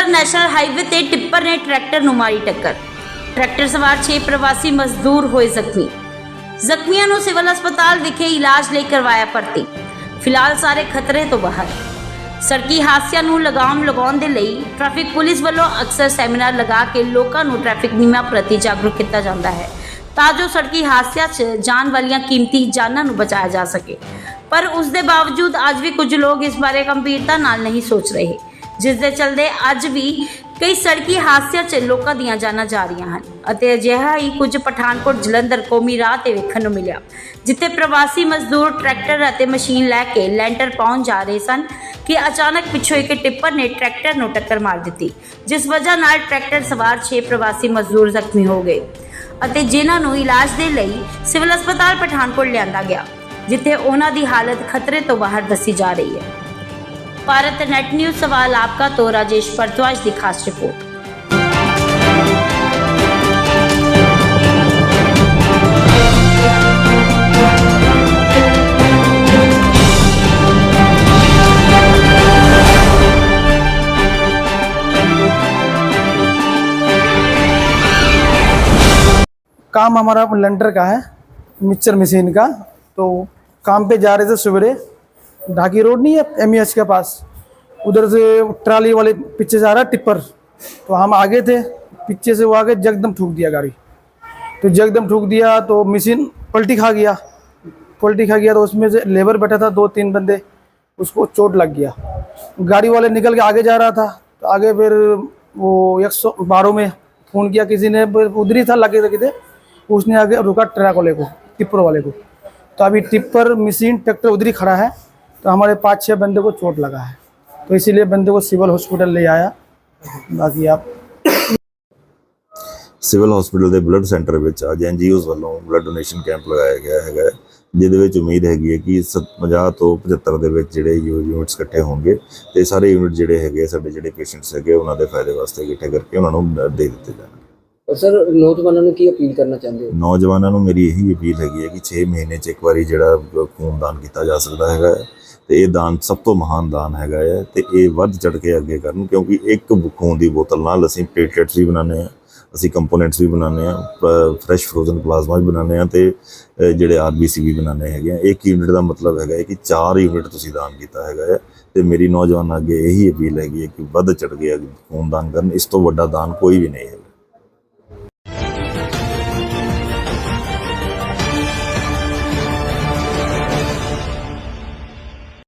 Jalandhar national highway ਤੇ tipper ਨੇ tractor ਨੂੰ ਮਾਰੀ ਟੱਕਰ। ਟਰੈਕਟਰ ਸਵਾਰ 6 ਪ੍ਰਵਾਸੀ ਮਜ਼ਦੂਰ ਹੋਏ ਜ਼ਖਮੀ। ਜ਼ਖਮੀਆਂ ਨੂੰ ਸਿਵਲ ਹਸਪਤਾਲ ਵਿਖੇ ਇਲਾਜ ਲਈ ਕਰਵਾਇਆ ਭਰਤੀ। ਫਿਲਹਾਲ ਸਾਰੇ ਖਤਰੇ ਤੋਂ ਬਾਹਰ। ਸੜਕੀ ਹਾਦਸਿਆਂ ਨੂੰ ਲਗਾਮ ਲਗਾਉਣ ਦੇ ਲਈ ਟ੍ਰੈਫਿਕ ਪੁਲਿਸ ਵੱਲੋਂ ਅਕਸਰ ਸੈਮੀਨਾਰ ਲਗਾ ਕੇ ਲੋਕਾਂ ਨੂੰ ਟ੍ਰੈਫਿਕ ਨਿਯਮਾਂ ਪ੍ਰਤੀ ਜਾਗਰੂਕ ਕੀਤਾ ਜਾਂਦਾ ਹੈ ਤਾਂ ਜੋ ਸੜਕੀ ਹਾਦਸਿਆਂ 'ਚ ਜਾਨ ਵਾਲੀਆਂ ਕੀਮਤੀ ਜਾਨਾਂ ਨੂੰ ਬਚਾਇਆ ਜਾ ਸਕੇ। ਪਰ ਉਸ ਦੇ ਬਾਵਜੂਦ ਅੱਜ ਵੀ ਕੁਝ ਲੋਕ ਇਸ ਬਾਰੇ ਗੰਭੀਰਤਾ ਨਾਲ ਨਹੀਂ ਸੋਚ ਰਹੇ। ਜਿਸ ਦੇ ਚਲਦੇ ਅੱਜ ਵੀ ਕਈ ਸੜਕੀ ਹਾਦਸਿਆਂ 'ਚ ਲੋਕਾਂ ਦੀਆਂ ਜਾਨਾਂ ਜਾ ਰਹੀਆਂ ਹਨ ਅਤੇ ਅਜਿਹਾ ਹੀ ਕੁਝ ਪਠਾਨਕੋਟ ਜਲੰਧਰ ਕੌਮੀ ਰਾਹ ਤੇ ਵੇਖਣ ਨੂੰ ਮਿਲਿਆ, ਜਿੱਥੇ ਪ੍ਰਵਾਸੀ ਮਜ਼ਦੂਰ, ਟਰੈਕਟਰ ਅਤੇ ਮਸ਼ੀਨ ਲੈ ਕੇ ਲੈਂਟਰ ਪਹੁੰਚ ਜਾ ਰਹੇ ਸਨ ਕਿ ਅਚਾਨਕ ਪਿੱਛੋਂ ਇੱਕ ਟਿੱਪਰ ਨੇ ਟਰੈਕਟਰ ਨੂੰ ਟੱਕਰ ਮਾਰ ਦਿੱਤੀ, ਜਿਸ ਵਜ੍ਹਾ ਨਾਲ ਟਰੈਕਟਰ ਸਵਾਰ 6 ਪ੍ਰਵਾਸੀ ਮਜ਼ਦੂਰ ਜ਼ਖਮੀ ਹੋ ਗਏ ਅਤੇ ਜਿਨ੍ਹਾਂ ਨੂੰ ਇਲਾਜ ਦੇ ਲਈ ਸਿਵਲ ਹਸਪਤਾਲ ਪਠਾਨਕੋਟ ਲਿਆਂਦਾ ਗਿਆ, ਜਿੱਥੇ ਉਹਨਾਂ ਦੀ ਹਾਲਤ ਖਤਰੇ ਤੋਂ ਬਾਹਰ ਦੱਸੀ ਜਾ ਰਹੀ ਹੈ। भारत नेट न्यूज़ सवाल आपका तो राजेश भरद्वाज की खास रिपोर्ट। काम हमारा लेंटर का है, मिक्सर मशीन का। तो काम पे जा रहे थे सवेरे ढाकी रोड नहीं है एम के पास। उधर से ट्राली वाले पीछे से आ रहा टिप्पर। तो हम आगे थे, पीछे से वो आगे जगदम ठूक दिया गाड़ी। तो जगदम ठूक दिया तो मशीन पलटी खा गया। पलटी खा गया तो उसमें से लेबर बैठा था, दो तीन बंदे। उसको चोट लग गया। गाड़ी वाले निकल के आगे जा रहा था तो आगे फिर वो एक सौ बारह में फ़ोन किया किसी ने उधर ही था लगे किते उसने आगे रुका ट्रक वाले को, टिप्पर वाले को। तो अभी टिप्पर, मशीन, ट्रैक्टर उधर ही खड़ा है। तो हमारे पाँच छः बंदे को चोट लगा है तो इसीलिए बंदे को सिविल हॉस्पिटल ले आया बाकी आप ਸਿਵਲ ਹਸਪੀਟਲ ਦੇ ਬਲੱਡ ਸੈਂਟਰ ਵਿੱਚ ਅੱਜ ਐਨਜੀਓਜ਼ ਵੱਲੋਂ ਬਲੱਡ ਡੋਨੇਸ਼ਨ ਕੈਂਪ ਲਗਾਇਆ ਗਿਆ ਹੈਗਾ ਹੈ, ਜਿਹਦੇ ਵਿੱਚ ਉਮੀਦ ਹੈਗੀ ਹੈ ਕਿ 50 ਤੋਂ 75 ਦੇ ਵਿੱਚ ਜਿਹੜੇ ਯੂਨਿਟਸ ਇਕੱਠੇ ਹੋਣਗੇ ਤੇ ਸਾਰੇ ਯੂਨਿਟ ਜਿਹੜੇ ਹੈਗੇ ਸਾਡੇ ਜਿਹੜੇ ਪੇਸ਼ੈਂਟਸ ਹੈਗੇ ਉਹਨਾਂ ਦੇ ਫਾਇਦੇ ਵਾਸਤੇ ਇਕੱਠੇ ਕਰਕੇ ਉਹਨਾਂ ਨੂੰ ਦੇ ਦਿੱਤੇ ਜਾਣ ਔਰ ਸਰ ਨੌਜਵਾਨਾਂ ਨੂੰ ਕੀ ਅਪੀਲ ਕਰਨਾ ਚਾਹੁੰਦੇ ਹੋ ਨੌਜਵਾਨਾਂ ਨੂੰ ਮੇਰੀ ਇਹੀ ਅਪੀਲ ਹੈਗੀ ਹੈ ਕਿ 6 ਮਹੀਨੇ 'ਚ ਇੱਕ ਵਾਰੀ ਜਿਹੜਾ ਖੂਨਦਾਨ ਕੀਤਾ ਜਾ ਸਕਦਾ ਹੈਗਾ ਹੈ ਤੇ ਇਹ ਦਾਨ ਸਭ ਤੋਂ ਮਹਾਨ ਦਾਨ ਹੈਗਾ ਹੈ ਤੇ ਇਹ ਵੱਧ ਚੜ ਕੇ ਅੱਗੇ ਕਰਨ ਕਿਉਂਕਿ ਇੱਕ ਖੂਨ ਦੀ ਬੋਤਲ ਨਾਲ ਅਸੀਂ ਪਲੇਟਲੈਟਸ ਵੀ ਬਣਾਉਂਦੇ ਆ ਅਸੀਂ ਕੰਪੋਨੈਂਟਸ ਵੀ ਬਣਾਉਂਦੇ ਆ ਫਰੈਸ਼ ਫਰੋਜ਼ਨ ਪਲਾਜ਼ਮਾ ਵੀ ਬਣਾਉਂਦੇ ਆ ਤੇ ਅ, ਜਿਹੜੇ ਆਰਬੀਸੀ ਵੀ ਬਣਾਉਂਦੇ ਹੈਗੇ ਆ। ਇੱਕ ਯੂਨਿਟ ਦਾ ਮਤਲਬ ਹੈਗਾ ਹੈ ਕਿ 4 ਯੂਨਿਟ ਤੁਸੀਂ ਦਾਨ ਕੀਤਾ ਹੈਗਾ ਹੈ ਤੇ ਮੇਰੀ ਨੌਜਵਾਨ ਅੱਗੇ ਇਹੀ ਅਪੀਲ ਹੈਗੀ ਹੈ ਕਿ ਵੱਧ ਚੜ ਕੇ ਖੂਨਦਾਨ ਕਰਨ ਇਸ ਤੋਂ ਵੱਡਾ ਦਾਨ ਕੋਈ ਵੀ ਨਹੀਂ ਹੈ